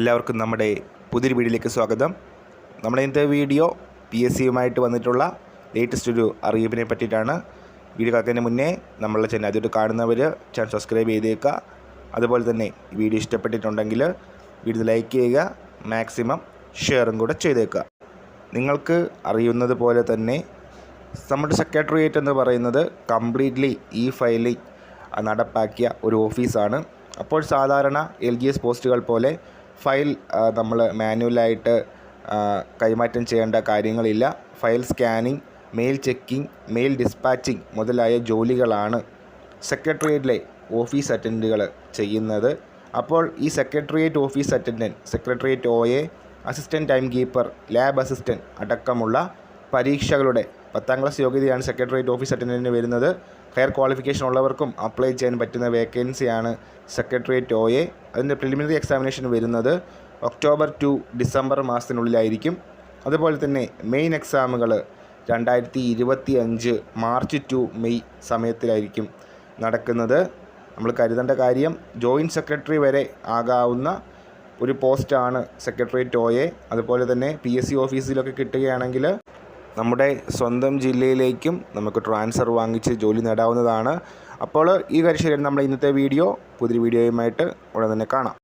എല്ലാവർക്കും നമ്മുടെ പുതിയൊരു വീഡിയോയിലേക്ക് സ്വാഗതം. നമ്മുടെ ഇന്നത്തെ വീഡിയോ പി എസ് സിയുമായിട്ട് വന്നിട്ടുള്ള ലേറ്റസ്റ്റ് ഒരു അറിയിപ്പിനെ പറ്റിയിട്ടാണ്. വീഡിയോ കാണുന്നതിന് മുന്നേ നമ്മളെ ചാനൽ അതിട്ട് കാണുന്നവർ ചാനൽ സബ്സ്ക്രൈബ് ചെയ്തേക്കുക. അതുപോലെ തന്നെ വീഡിയോ ഇഷ്ടപ്പെട്ടിട്ടുണ്ടെങ്കിൽ വീഡിയോ ലൈക്ക് ചെയ്യുക മാക്സിമം ഷെയറും കൂടെ ചെയ്തേക്കുക. നിങ്ങൾക്ക് അറിയുന്നത് പോലെ തന്നെ നമ്മുടെ സെക്രട്ടേറിയറ്റ് എന്ന് പറയുന്നത് കംപ്ലീറ്റ്ലി ഈ ഫയലിംഗ് നടപ്പാക്കിയ ഒരു ഓഫീസാണ് അപ്പോൾ സാധാരണ എൽ ജി എസ് പോസ്റ്റുകൾ പോലെ ഫയൽ നമ്മൾ മാനുവലായിട്ട് കൈമാറ്റം ചെയ്യേണ്ട കാര്യങ്ങളില്ല. File scanning mail checking mail dispatching മുതലായ ജോലികളാണ് സെക്രട്ടേറിയറ്റിലെ ഓഫീസ് അറ്റൻഡുകൾ ചെയ്യുന്നത്. അപ്പോൾ ഈ secretariat office attendant secretariat O A assistant time keeper lab assistant അടക്കമുള്ള പരീക്ഷകളുടെ പത്താം ക്ലാസ് യോഗ്യതയാണ് സെക്രട്ടേറിയറ്റ് ഓഫീസ് അറ്റൻഡന്റിന് വരുന്നത്. ഹയർ ക്വാളിഫിക്കേഷൻ ഉള്ളവർക്കും അപ്ലൈ ചെയ്യാൻ പറ്റുന്ന വേക്കൻസിയാണ് സെക്രട്ടേറിയറ്റ് ഒ എ. അതിന്റെ പ്രിലിമിനറി എക്സാമിനേഷൻ വരുന്നത് ഒക്ടോബർ ടു ഡിസംബർ മാസത്തിനുള്ളിലായിരിക്കും. അതുപോലെ തന്നെ മെയിൻ എക്സാമുകൾ രണ്ടായിരത്തി ഇരുപത്തി അഞ്ച് മാർച്ച് ടു മെയ് സമയത്തിലായിരിക്കും നടക്കുന്നത്. നമ്മൾ കരുതേണ്ട കാര്യം ജോയിന്റ് സെക്രട്ടറി വരെ ആകാവുന്ന ഒരു പോസ്റ്റാണ് സെക്രട്ടേറിയറ്റ് ഒ എ. അതുപോലെ തന്നെ പി എസ് സി ഓഫീസിലൊക്കെ കിട്ടുകയാണെങ്കിൽ നമ്മുടെ സ്വന്തം ജില്ലയിലേക്കും നമുക്ക് ട്രാൻസ്ഫർ വാങ്ങിച്ച് ജോലി നേടാവുന്നതാണ്. അപ്പോൾ ഈ കാര്യം നമ്മുടെ ഇന്നത്തെ വീഡിയോ. പുതിയ വീഡിയോയുമായിട്ട് ഉടൻ തന്നെ കാണാം.